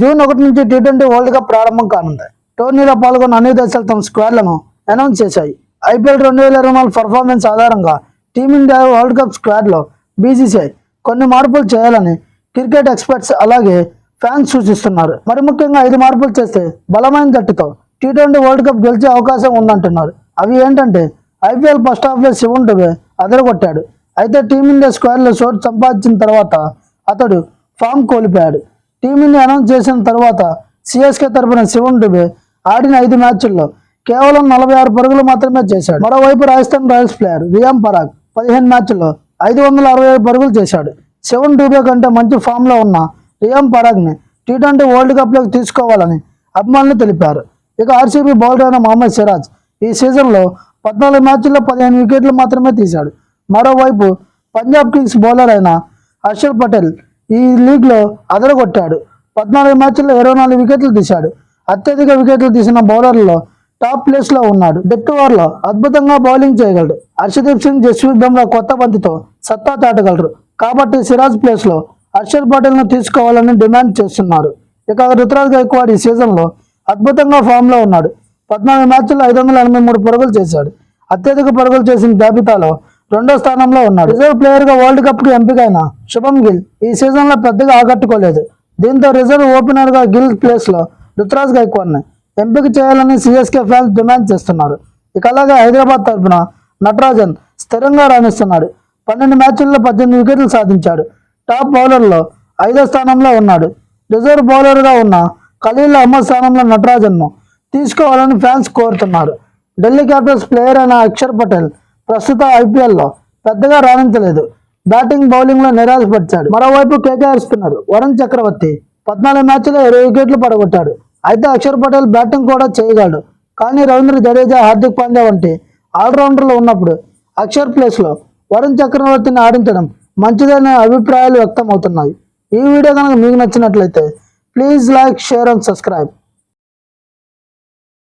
June ఒకటి నుంచి tea twenty world cup ప్రారంభం కానుంది. టోర్నీలో పాల్గొన్న అన్ని దేశాలు తమ స్క్వాడ్లను అనౌన్స్ చేశాయి. ఐపీఎల్ రెండు వేల ఇరవై నాలుగు పర్ఫార్మెన్స్ ఆధారంగా టీమిండియా వరల్డ్ కప్ స్క్వాడ్లో బీసీసీఐ కొన్ని మార్పులు చేయాలని క్రికెట్ ఎక్స్పర్ట్స్ అలాగే ఫ్యాన్స్ సూచిస్తున్నారు. మరి ముఖ్యంగా ఐదు మార్పులు చేస్తే బలమైన జట్టుతో టీ ట్వంటీ వరల్డ్ కప్ గెలిచే అవకాశం ఉందంటున్నారు. అవి ఏంటంటే ఐపీఎల్ ఫస్ట్ హాఫ్లో శివన్ డుబే అదరగొట్టాడు. అయితే టీమిండియా స్క్వాడ్లో చోటు సంపాదించిన తర్వాత అతడు ఫామ్ కోల్పోయాడు. టీమిండియా అనౌన్స్ చేసిన తర్వాత సిఎస్కే తరపున శివన్ డుబే ఆడిన ఐదు మ్యాచ్ల్లో కేవలం నలభై ఆరు పరుగులు మాత్రమే చేశాడు. మరోవైపు రాజస్థాన్ రాయల్స్ ప్లేయర్ రియామ్ పరాగ్ పదిహేను మ్యాచ్ల్లో ఐదు వందల అరవై ఐదు పరుగులు చేశాడు. శివన్ డూబే కంటే మంచి ఫామ్లో ఉన్న రియామ్ పరాగ్ని టీ ట్వంటీ వరల్డ్ కప్లోకి తీసుకోవాలని అభిమానులు తెలిపారు. ఇక ఆర్సీబీ బౌలర్ అయిన మహమ్మద్ సిరాజ్ ఈ సీజన్లో పద్నాలుగు మ్యాచ్ల్లో పదిహేను వికెట్లు మాత్రమే తీశాడు. మరోవైపు పంజాబ్ కింగ్స్ బౌలర్ అయిన హర్షల్ పటేల్ ఈ లీగ్లో అదరగొట్టాడు. పద్నాలుగు మ్యాచ్ల్లో ఇరవై నాలుగు వికెట్లు తీశాడు. అత్యధిక వికెట్లు తీసిన బౌలర్లలో టాప్ ప్లేస్లో ఉన్నాడు. డెత్ ఓవర్లో అద్భుతంగా బౌలింగ్ చేయగలడు. హర్షదీప్ సింగ్ జస్వీత్ బుమ్రా కొత్త బంతితో సత్తా చాటగలరు కాబట్టి సిరాజ్ ప్లేస్లో హర్షల్ పటేల్ను తీసుకోవాలని డిమాండ్ చేస్తున్నారు. ఇక రుతురాజ్ గైక్వాడ్ ఈ సీజన్లో అద్భుతంగా ఫామ్లో ఉన్నాడు. పద్నాలుగు మ్యాచ్ల్లో ఐదు వందల ఎనభై మూడు పరుగులు చేశాడు. అత్యధిక పరుగులు చేసిన జాబితాలో రెండో స్థానంలో ఉన్నాడు. రిజర్వ్ ప్లేయర్గా వరల్డ్ కప్కి ఎంపికైన శుభం గిల్ ఈ సీజన్లో పెద్దగా ఆకట్టుకోలేదు. దీంతో రిజర్వ్ ఓపెనర్గా గిల్ ప్లేస్లో రుతురాజ్ గైక్వాడ్ని ఎంపిక చేయాలని సిఎస్కే ఫ్యాన్స్ డిమాండ్ చేస్తున్నారు. ఇక అలాగే హైదరాబాద్ తరఫున నటరాజన్ స్థిరంగా రాణిస్తున్నాడు. పన్నెండు మ్యాచ్ల్లో పద్దెనిమిది వికెట్లు సాధించాడు. టాప్ బౌలర్లో ఐదో స్థానంలో ఉన్నాడు. రిజర్వ్ బౌలర్గా ఉన్న ఖలీల్ అహ్మద్ స్థానంలో నటరాజన్ను తీసుకోవాలని ఫ్యాన్స్ కోరుతున్నారు. ఢిల్లీ క్యాపిటల్స్ ప్లేయర్ అయిన అక్షర్ పటేల్ ప్రస్తుత ఐపీఎల్లో పెద్దగా రాణించలేదు. బ్యాటింగ్ బౌలింగ్లో నిరాశపరిచాడు. మరోవైపు కేకేఆర్ స్పిన్నర్ వరుణ్ చక్రవర్తి పద్నాలుగు మ్యాచ్లో ఇరవై వికెట్లు పడగొట్టాడు. అయితే అక్షర్ పటేల్ బ్యాటింగ్ కూడా చేయగలడు. కానీ రవీంద్ర జడేజా హార్దిక్ పాండ్యా వంటి ఆల్రౌండర్లు ఉన్నప్పుడు అక్షర్ ప్లేస్లో వరుణ్ చక్రవర్తిని ఆడించడం మంచిదనే అభిప్రాయాలు వ్యక్తమవుతున్నాయి. ఈ వీడియో కనుక మీకు నచ్చినట్లయితే please like share and subscribe.